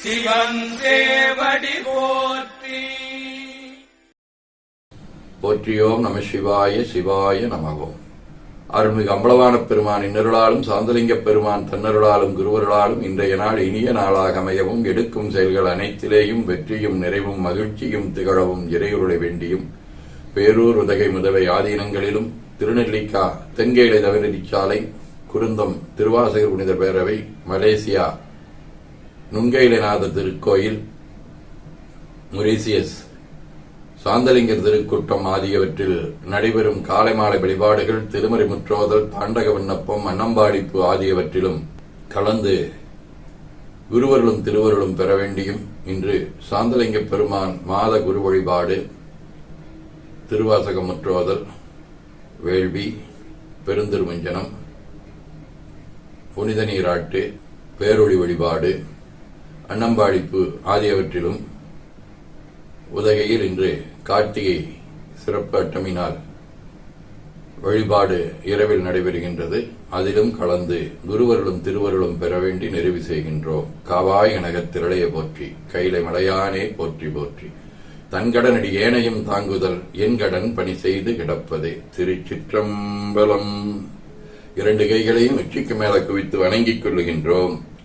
சிவன் போற்றி. போற்றியோம் நம சிவாய சிவாய நமவோம் அருள்மிகு அம்பளவான பெருமான் இன்னருளாலும் சாந்தலிங்க பெருமான் தன்னருளாலும் குருவருளாலும் இன்றைய நாள் இனிய நாளாக அமையவும் எடுக்கும் செயல்கள் அனைத்திலேயும் வெற்றியும் நிறைவும் மகிழ்ச்சியும் திகழவும் இறையுருளை வேண்டியும் பேரூர் உதகை முதவை ஆதீனங்களிலும் திருநெல்லிக்கா தென்கேலை தவநெறிச்சாலை குருந்தம் திருவாசகர் புனித பேரவை மலேசியா நுண்கைலநாத திருக்கோயில் மொரீசியஸ் சாந்தலிங்கர் திருக்கூட்டம் ஆகியவற்றில் நடைபெறும் காலை மாலை வழிபாடுகள் திருமறை முற்றோதல் தாண்டக விண்ணப்பம் அன்னம்பாடிப்பு ஆகியவற்றிலும் கலந்து குருவருளும் திருவருளும் பெற வேண்டியும் இன்று சாந்தலிங்க பெருமான் மாத குரு வழிபாடு திருவாசக முற்றோதல் வேள்வி பெருந்திருமஞ்சனம் புனித நீராட்டு பேரொழி வழிபாடு அன்னம்பாடிப்பு ஆகியவற்றிலும் உதகையில் இன்று கார்த்திகை சிறப்பு அட்டமினால் வழிபாடு இரவில் நடைபெறுகின்றது. அதிலும் கலந்து குருவருளும் திருவருளும் பெற வேண்டி நிறைவு செய்கின்றோம். காவாய் எனகத் திரளைய போற்றி கைலை மலையானே போற்றி போற்றி. தன்கடனடி ஏனையும் தாங்குதல் என் கடன் பணி செய்து கிடப்பதே. திருச்சிற்றம்பலம். இரண்டு கைகளையும் உச்சிக்கு மேல குவித்து வணங்கிக் கொள்ளுகின்றோம்.